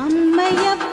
அம்மையப்ப.